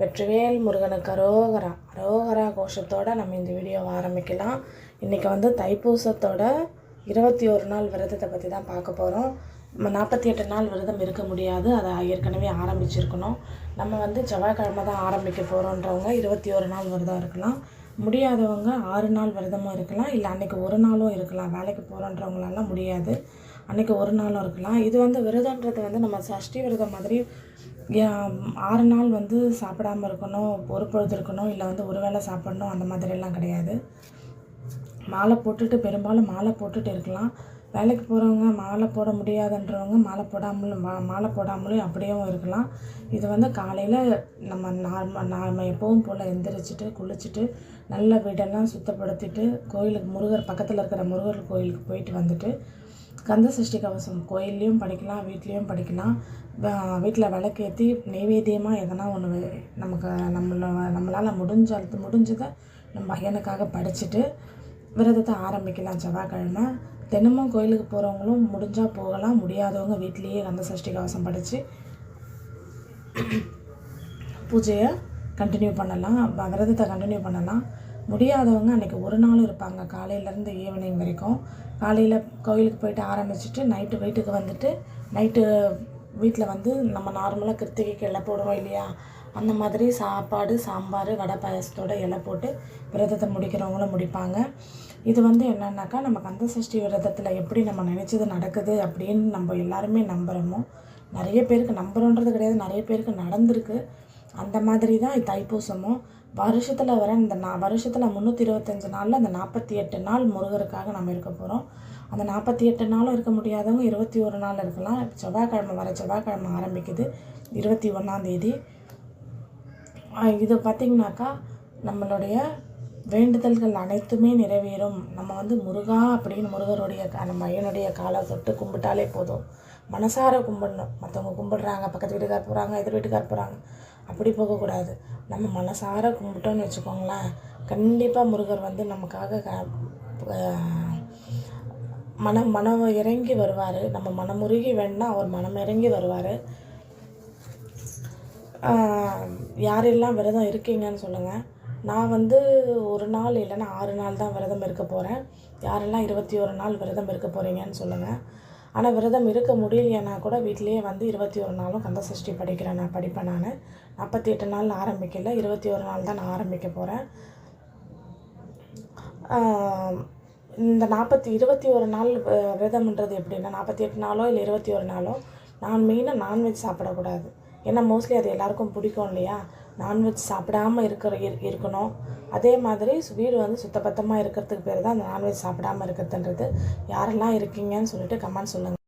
வெற்றிவேல் முருகனுக்கு அரோகரா அரோகரா கோஷத்தோட நம்ம இந்த வீடியோவை ஆரம்பிக்கலாம். இன்றைக்கி வந்து தைப்பூசத்தோட இருபத்தி ஒரு நாள் விரதத்தை பற்றி தான் பார்க்க போகிறோம் நம்ம நாற்பத்தி எட்டு நாள் விரதம் இருக்க முடியாது. அதை ஏற்கனவே ஆரம்பிச்சிருக்கணும். நம்ம வந்து செவ்வாய்க்கிழமை தான் ஆரம்பிக்க போகிறோன்றவங்க இருபத்தி ஒரு நாள் விரதம் இருக்கலாம். முடியாதவங்க ஆறு நாள் விரதமும் இருக்கலாம். இல்லை அன்றைக்கி ஒரு நாளும் இருக்கலாம். வேலைக்கு போகிறோன்றவங்களாலாம் முடியாது. அன்றைக்கி ஒரு நாளும் இருக்கலாம். இது வந்து விரதன்றது வந்து நம்ம சஷ்டி விரதம் மாதிரி ஆறு நாள் வந்து சாப்பிடாம இருக்கணும் ஒரு பொழுது இருக்கணும் இல்லை வந்து ஒரு வேளை சாப்பிடணும் அந்த மாதிரிலாம் கிடையாது. மாலை போட்டுட்டு பெரும்பாலும் மாலை போட்டுட்டு இருக்கலாம். வேலைக்கு போகிறவங்க மாலை போட முடியாதுன்றவங்க மாலை போடாமலும் மா மாலை போடாமலும் அப்படியேவும் இருக்கலாம். இது வந்து காலையில் நம்ம நார்மல் நாம எப்பவும் போல் எந்திரிச்சிட்டு குளிச்சுட்டு நல்ல வீடெல்லாம் சுத்தப்படுத்திட்டு கோயிலுக்கு முருகர் பக்கத்தில் இருக்கிற முருகர் கோயிலுக்கு போயிட்டு வந்துட்டு கந்த சஷ்டி கவசம் கோயில்லையும் படிக்கலாம் வீட்லேயும் படிக்கலாம். வீட்டில் விளக்கேற்றி நெய்வேத்தியமாக எதனா ஒன்று நமக்கு நம்மள நம்மளால் முடிஞ்ச முடிஞ்சதை நம்ம பையனுக்காக படிச்சுட்டு விரதத்தை ஆரம்பிக்கலாம் செவ்வாய்க்கிழமை. தினமும் கோயிலுக்கு போகிறவங்களும் முடிஞ்சால் போகலாம். முடியாதவங்க வீட்லேயே கந்த சஷ்டி கவசம் படித்து பூஜையை கண்டினியூ பண்ணலாம். விரதத்தை கண்டினியூ பண்ணலாம். முடியாதவங்க அன்றைக்கி ஒரு நாள் இருப்பாங்க. காலையிலேருந்து ஈவினிங் வரைக்கும். காலையில் கோயிலுக்கு போயிட்டு ஆரம்பிச்சிட்டு நைட்டு வீட்டுக்கு வந்துட்டு நைட்டு வீட்டில் வந்து நம்ம நார்மலாக கிருத்திகைக்கு இலை போடுவோம் இல்லையா? அந்த மாதிரி சாப்பாடு சாம்பார் வடை பாயசத்தோடு இலை போட்டு விரதத்தை முடிக்கிறவங்களும் முடிப்பாங்க. இது வந்து என்னன்னாக்கா நம்ம கந்த சஷ்டி விரதத்தில் எப்படி நம்ம நினச்சது நடக்குது அப்படின்னு நம்ம எல்லாருமே நம்புகிறோமோ நிறைய பேருக்கு நம்புகிறோன்றது கிடையாது. நிறைய பேருக்கு நடந்திருக்கு. அந்த மாதிரி தான் தைப்பூசமும். வருஷத்தில் வர இந்த நா வருஷத்தில் முந்நூற்றி இருபத்தஞ்சு நாளில் அந்த நாற்பத்தி எட்டு நாள் முருகருக்காக நம்ம இருக்க போகிறோம் அந்த நாற்பத்தி எட்டு நாளும் இருக்க முடியாதவங்க இருபத்தி ஒரு நாள் இருக்கலாம். செவ்வாய்க்கிழமை வர செவ்வாய்க்கிழமை ஆரம்பிக்குது. இருபத்தி ஒன்றாந்தேதி இது பார்த்திங்கனாக்கா நம்மளுடைய வேண்டுதல்கள் அனைத்துமே நிறைவேறும். நம்ம வந்து முருகா அப்படின்னு முருகருடைய க- நம்ம ஐயனுடைய காலை தொட்டு கும்பிட்டாலே போதும். மனசார கும்பிடணும். மற்றவங்க கும்பிடுறாங்க பக்கத்து வீட்டுக்கார் போகிறாங்க எதிர் வீட்டுக்கார் போகிறாங்க அப்படி போகக்கூடாது. நம்ம மனசார கும்பிட்டோன்னு வச்சுக்கோங்களேன் கண்டிப்பாக முருகர் வந்து நமக்காக க- மனம் மனம் இறங்கி வருவார். நம்ம மனமுருகி வேணா அவர் மனம் இறங்கி வருவார். யாரெல்லாம் விரதம் இருக்கீங்கன்னு சொல்லுங்கள் நான் வந்து ஒரு நாள் இல்லைன்னா ஆறு நாள் தான் விரதம் இருக்க போகிறேன் யாரெல்லாம் இருபத்தி ஒரு நாள் விரதம் இருக்க போகிறீங்கன்னு சொல்லுங்கள் ஆனால் விரதம் இருக்க முடியலைன்னா கூட வீட்டிலேயே வந்து இருபத்தி ஒரு நாளும் கந்த சஷ்டி படிக்கிறேன். நான் படிப்பேன் நான். நாற்பத்தி எட்டு நாள் ஆரம்பிக்கல. இருபத்தி ஒரு நாள் தான் நான் ஆரம்பிக்க போகிறேன் இந்த நாற்பத்தி இருபத்தி ஒரு நாள் விரதம்ன்றது எப்படின்னா நாற்பத்தி எட்டு நாளோ இல்லை இருபத்தி ஒரு நாளோ நான் மெயினாக நான்வெஜ் சாப்பிடக்கூடாது. ஏன்னா மோஸ்ட்லி அது எல்லாருக்கும் பிடிக்கும் இல்லையா? நான்வெஜ் சாப்பிடாம இருக்கிற இரு- இருக்கணும். அதே மாதிரி வீடு வந்து சுத்தபத்தமாக இருக்கிறதுக்கு பேர் தான் அந்த நான்வெஜ் சாப்பிடாம இருக்கிறதுன்றது. யாரெல்லாம் இருக்கீங்கன்னு சொல்லிட்டு கமெண்ட் சொல்லுங்கள்